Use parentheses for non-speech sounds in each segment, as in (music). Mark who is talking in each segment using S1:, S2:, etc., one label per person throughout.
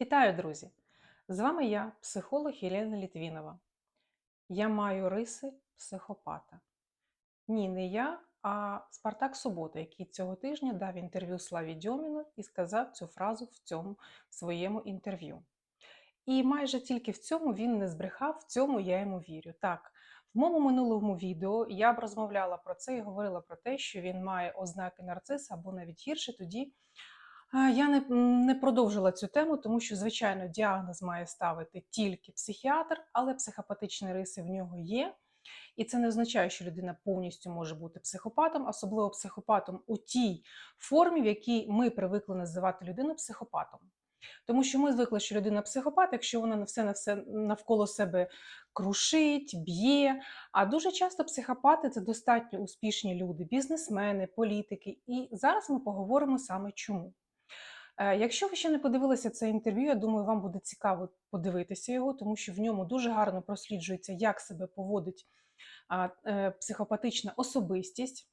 S1: Вітаю, друзі! З вами я, психолог Єлена Літвінова. Я маю риси психопата. Ні, не я, а Спартак Субота, який цього тижня дав інтерв'ю Славі Дьоміну і сказав цю фразу в цьому своєму інтерв'ю. І майже тільки в цьому він не збрехав, в цьому я йому вірю. Так, в моєму минулому відео я б розмовляла про це і говорила про те, що він має ознаки нарциса або навіть гірше тоді. Я не, не продовжила цю тему, тому що, звичайно, діагноз має ставити тільки психіатр, але психопатичні риси в нього є. І це не означає, що людина повністю може бути психопатом, особливо психопатом у тій формі, в якій ми привикли називати людину психопатом. Тому що ми звикли, що людина психопат, якщо вона на все на все навколо себе крушить, б'є. А дуже часто психопати це достатньо успішні люди, бізнесмени, політики. І зараз ми поговоримо саме чому. Е, Якщо ви ще не подивилися це інтерв'ю, я думаю, вам буде цікаво подивитися його, тому що в ньому дуже гарно просліджується, як себе поводить е, психопатична особистість.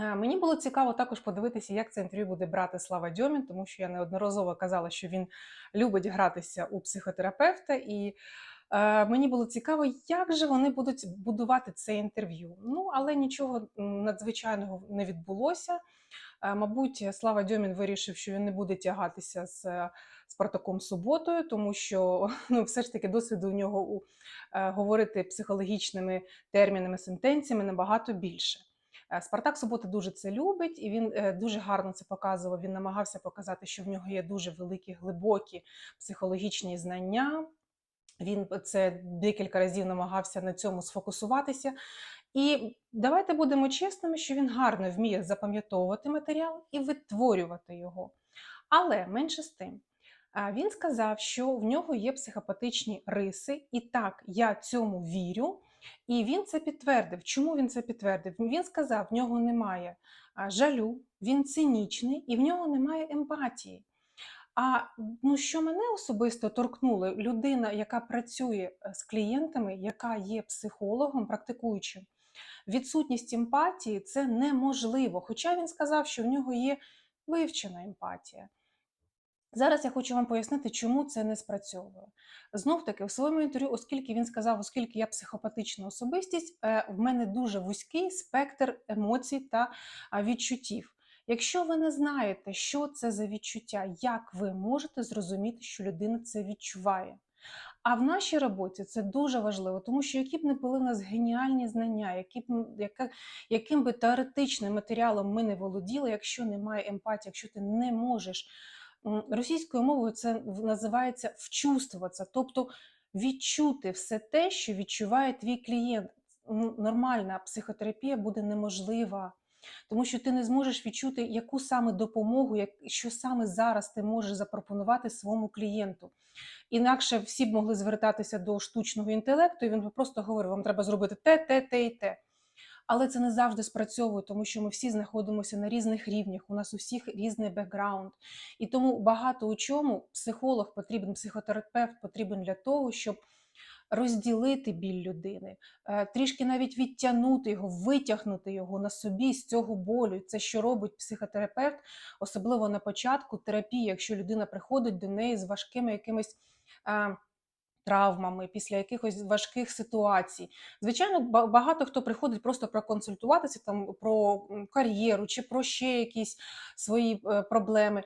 S1: Е, Мені було цікаво також подивитися, як це інтерв'ю буде брати Слава Дьомін, тому що я неодноразово казала, що він любить гратися у психотерапевта, і е, мені було цікаво, як же вони будуть будувати це інтерв'ю. Ну, але нічого надзвичайного не відбулося. Е, Мабуть, Слава Дьомін вирішив, що він не буде тягатися з е, Спартаком Суботою, тому що (laughs) ну, все ж таки досвіду у нього у е, говорити психологічними термінами, сентенціями набагато більше. Спартак Субота дуже це любить, і він дуже гарно це показував. Він намагався показати, що в нього є дуже великі глибокі психологічні знання. Він це декілька разів намагався на цьому сфокусуватися. І давайте будемо чесними, що він гарно вміє запам'ятовувати матеріал і витворювати його. Але менше з тим, він сказав, що в нього є психопатичні риси, і так, я цьому вірю. І він це підтвердив. Чому він це підтвердив? Він сказав, в нього немає жалю, він цинічний і в нього немає емпатії. А ну, що мене особисто торкнуло, людина, яка працює е, з клієнтами, яка є психологом, практикуючим, відсутність емпатії це неможливо. Хоча він сказав, що в нього є вивчена емпатія. Зараз я хочу вам пояснити, чому це не спрацьовує. Знов таки, в своєму інтерв'ю, оскільки він сказав, оскільки я психопатична особистість, е, в мене дуже вузький спектр емоцій та відчуттів. Якщо ви не знаєте, що це за відчуття, як ви можете зрозуміти, що людина це відчуває? А в нашій роботі це дуже важливо, тому що які б не були в нас геніальні знання, які б, яка, яким би теоретичним матеріалом ми не володіли, якщо немає емпатії, якщо ти не можеш російською мовою це називається вчувствуватися, тобто відчути все те, що відчуває твій клієнт. Нормальна психотерапія буде неможлива. Тому що ти не зможеш відчути, яку саме допомогу, як, що саме зараз ти можеш запропонувати своєму клієнту. Інакше всі б могли звертатися до штучного інтелекту, і він би просто говорив: вам треба зробити те, те, те і те. Але це не завжди спрацьовує, тому що ми всі знаходимося на різних рівнях, у нас у всіх різний бекграунд. І тому багато у чому психолог потрібен, психотерапевт потрібен для того, щоб розділити біль людини, е, трішки навіть відтягнути його, витягнути його на собі з цього болю. Це що робить психотерапевт, особливо на початку терапії, якщо людина приходить до неї з важкими якимись. е, Травмами після якихось важких ситуацій. Звичайно, багато хто приходить просто проконсультуватися там про кар'єру чи про ще якісь свої е, проблеми.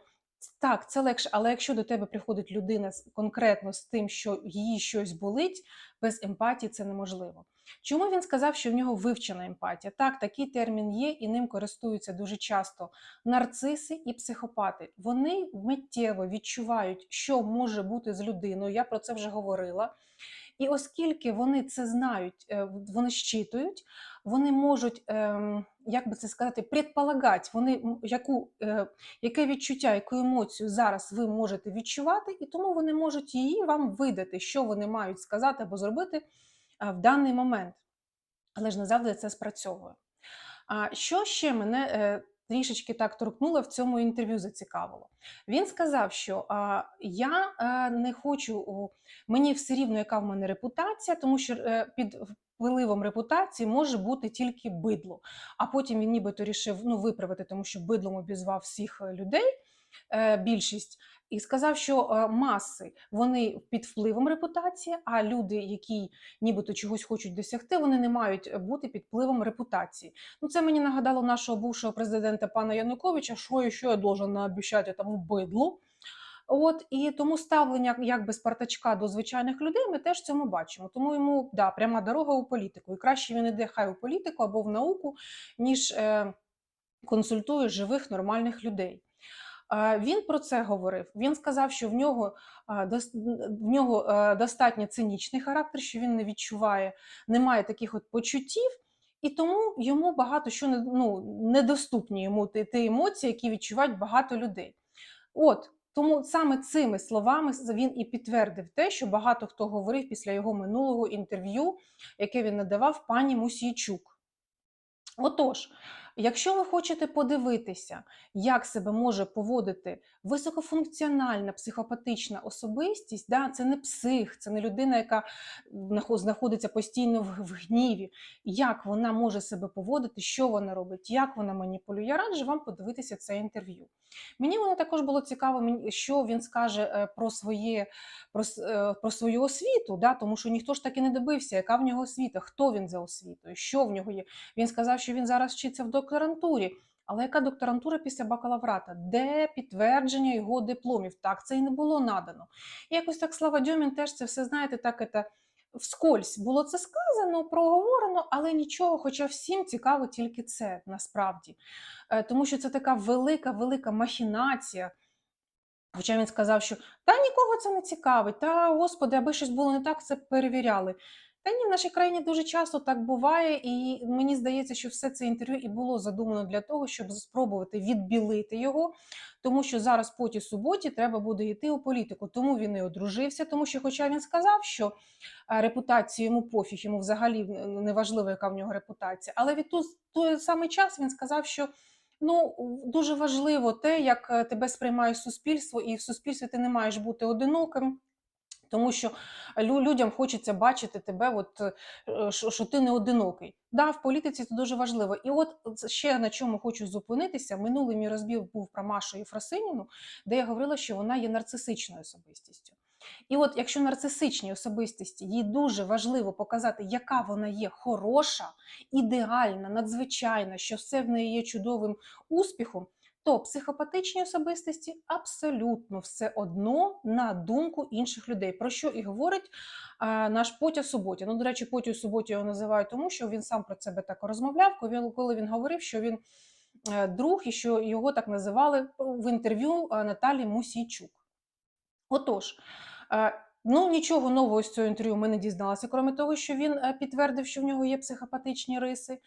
S1: Так, це легше, але якщо до тебе приходить людина конкретно з тим, що їй щось болить, без емпатії це неможливо. Чому він сказав, що в нього вивчена емпатія? Так, такий термін є, і ним користуються дуже часто нарциси і психопати. Вони миттєво відчувають, що може бути з людиною. Я про це вже говорила. І оскільки вони це знають, е, вони щитують, вони можуть, ем, як би це сказати, предполагати, вони яку, е, яке відчуття, яку емоцію зараз ви можете відчувати, і тому вони можуть її вам видати, що вони мають сказати або зробити в даний момент. Але ж не завжди це спрацьовує. А що ще мене е, трішечки так торкнуло в цьому інтерв'ю зацікавило? Він сказав, що а, я е, не хочу, мені все рівно, яка в мене репутація, тому що під впливом репутації може бути тільки бидло. А потім він нібито рішив ну, виправити, тому що бидлом обізвав всіх е, людей. е, більшість. І сказав, що е, маси вони під впливом репутації, а люди, які нібито чогось хочуть досягти, вони не мають бути під впливом репутації. Ну, це мені нагадало нашого бувшого президента пана Януковича, що і що я должен наобіщати тому бидлу. От і тому ставлення якби Спартачка до звичайних людей ми теж цьому бачимо. Тому йому да, пряма дорога у політику. І краще він іде хай у політику або в науку, ніж е, консультує живих нормальних людей. Він про це говорив. Він сказав, що в нього в нього е, достатньо цинічний характер, що він не відчуває, немає таких от почуттів, і тому йому багато що не, ну, недоступні йому ті емоції, які відчувають багато людей. От тому саме цими словами він і підтвердив те, що багато хто говорив після його минулого інтерв'ю, яке він надавав пані Мусійчук. Отож, якщо ви хочете подивитися, як себе може поводити високофункціональна психопатична особистість, да, це не псих, це не людина, яка знаходиться постійно в, гніві, як вона може себе поводити, що вона робить, як вона маніпулює. Я раджу вам подивитися це інтерв'ю. Мені воно також було цікаво, що він скаже е, про, своє, про, е, про свою освіту, да, тому що ніхто ж таки не добився, яка в нього освіта, хто він за освітою, що в нього є. Він сказав, що він зараз вчиться в докторантурі. Але яка докторантура після бакалаврата? Де підтвердження його дипломів? Так, це і не було надано. І якось так Слава Дьомін теж це все, знаєте, так це вскользь було це сказано, проговорено, але нічого, хоча всім цікаво тільки це насправді. Е, Тому що це така велика, велика махінація. Хоча він сказав, що та нікого це не цікавить, та господи, аби щось було не так, це перевіряли. Та ні, в нашій країні дуже часто так буває, і мені здається, що все це інтерв'ю і було задумано для того, щоб спробувати відбілити його, тому що зараз поті суботі треба буде йти у політику. Тому він і одружився, тому що, хоча він сказав, що е, репутацію йому пофіг, йому взагалі не важливо, яка в нього репутація. Але від ту- той самий час він сказав, що Ну, дуже важливо те, як е, тебе сприймає суспільство, і в суспільстві ти не маєш бути одиноким. Тому що людям хочеться бачити тебе, от, е, що, ти не одинокий. Да, в політиці це дуже важливо. І от ще на чому хочу зупинитися. Минулий мій розбір був про Машу Єфросиніну, де я говорила, що вона є нарцисичною особистістю. І от якщо нарцисичній особистості їй дуже важливо показати, яка вона є хороша, ідеальна, надзвичайна, що все в неї є чудовим успіхом, то психопатичній особистості абсолютно все одно на думку інших людей. Про що і говорить а, наш Потя Суботя. Ну, до речі, Потю Суботі його називають тому, що він сам про себе так розмовляв, коли він, говорив, що він е, друг і що його так називали в інтерв'ю е, Наталі Мусійчук. Отож, е, ну нічого нового з цього інтерв'ю ми не дізналися, крім того, що він підтвердив, що в нього є психопатичні риси.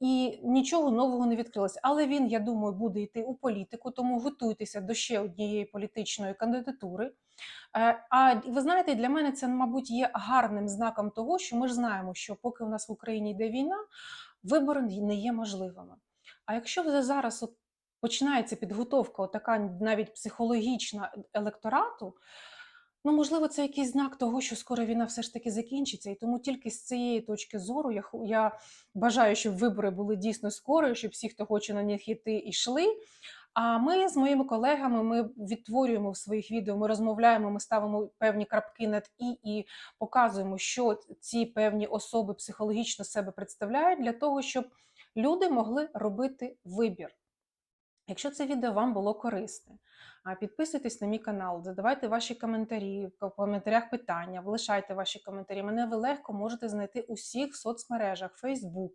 S1: І нічого нового не відкрилося. Але він, я думаю, буде йти у політику, тому готуйтеся до ще однієї політичної кандидатури. Е, А ви знаєте, для мене це, мабуть, є гарним знаком того, що ми ж знаємо, що поки у нас в Україні йде війна, вибори не є можливими. А якщо вже зараз от починається підготовка, така навіть психологічна електорату, ну можливо, це якийсь знак того, що скоро війна все ж таки закінчиться. І тому тільки з цієї точки зору я, я бажаю, щоб вибори були дійсно скоро, щоб всі, хто хоче на них йти, йшли. А ми з моїми колегами ми відтворюємо в своїх відео, ми розмовляємо, ми ставимо певні крапки над і і показуємо, що ці певні особи психологічно себе представляють для того, щоб люди могли робити вибір. Якщо це відео вам було корисне, підписуйтесь на мій канал, задавайте ваші коментарі, в коментарях питання, залишайте ваші коментарі. Мене ви легко можете знайти у всіх соцмережах: Facebook,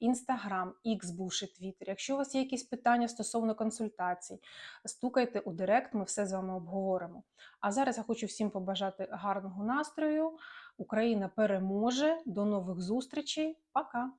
S1: Instagram, X, бувший Twitter. Якщо у вас є якісь питання стосовно консультацій, стукайте у Директ, ми все з вами обговоримо. А зараз я хочу всім побажати гарного настрою. Україна переможе. До нових зустрічей. Пока!